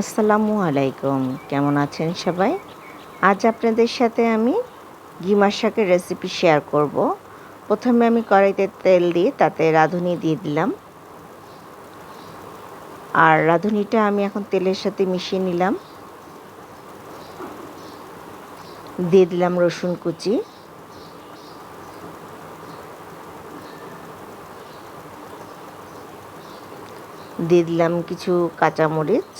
আসসালামু আলাইকুম। কেমন আছেন সবাই? আজ আপনাদের সাথে আমি গিমার শাকের রেসিপি শেয়ার করব। প্রথমে আমি কড়াইতে তেল দিয়ে তাতে রাঁধুনি দিয়ে দিলাম। আর রাঁধুনিটা আমি এখন তেলের সাথে মিশিয়ে নিলাম। দিয়ে দিলাম রসুন কুচি। দিয়ে দিলাম কিছু কাঁচামরিচ।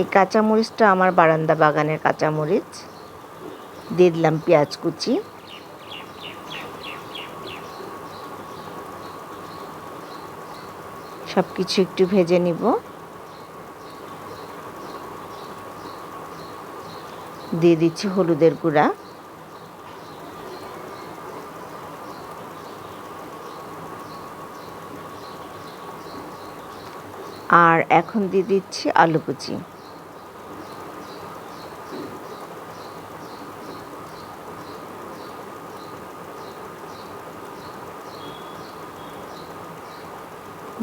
এই কাঁচামরিচটা আমার বারান্দা বাগানের কাঁচামরিচ। দিয়ে দিলাম পেঁয়াজ কুচি। সব কিছু একটু ভেজে নিব। দিয়ে দিচ্ছি হলুদের গুঁড়া। আর এখন দিয়ে দিচ্ছি আলু কুচি।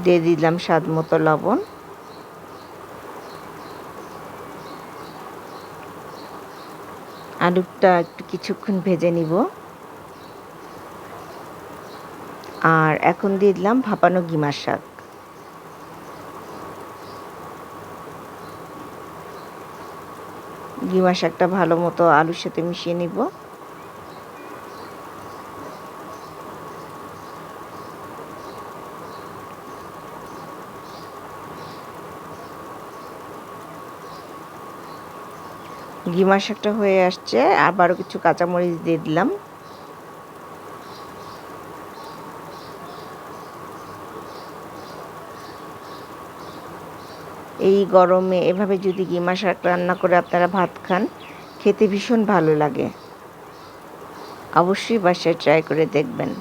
দিয়ে দিলাম স্বাদ মতো লবণ। আলুটা একটু কিছুক্ষণ ভেজে নিব। আর এখন দিয়ে দিলাম ভাপানো গিমার শাক। গিমা শাকটা ভালো মতো আলুর সাথে মিশিয়ে নিব। গিমা শাকটা হয়ে আসছে। আবারও কিছু কাঁচামরিচ দিয়ে দিলাম। এই গরমে এভাবে যদি গিমা শাক রান্না করে আপনারা ভাত খান, খেতে ভীষণ ভালো লাগে। অবশ্যই বাসায় ট্রাই করে দেখবেন।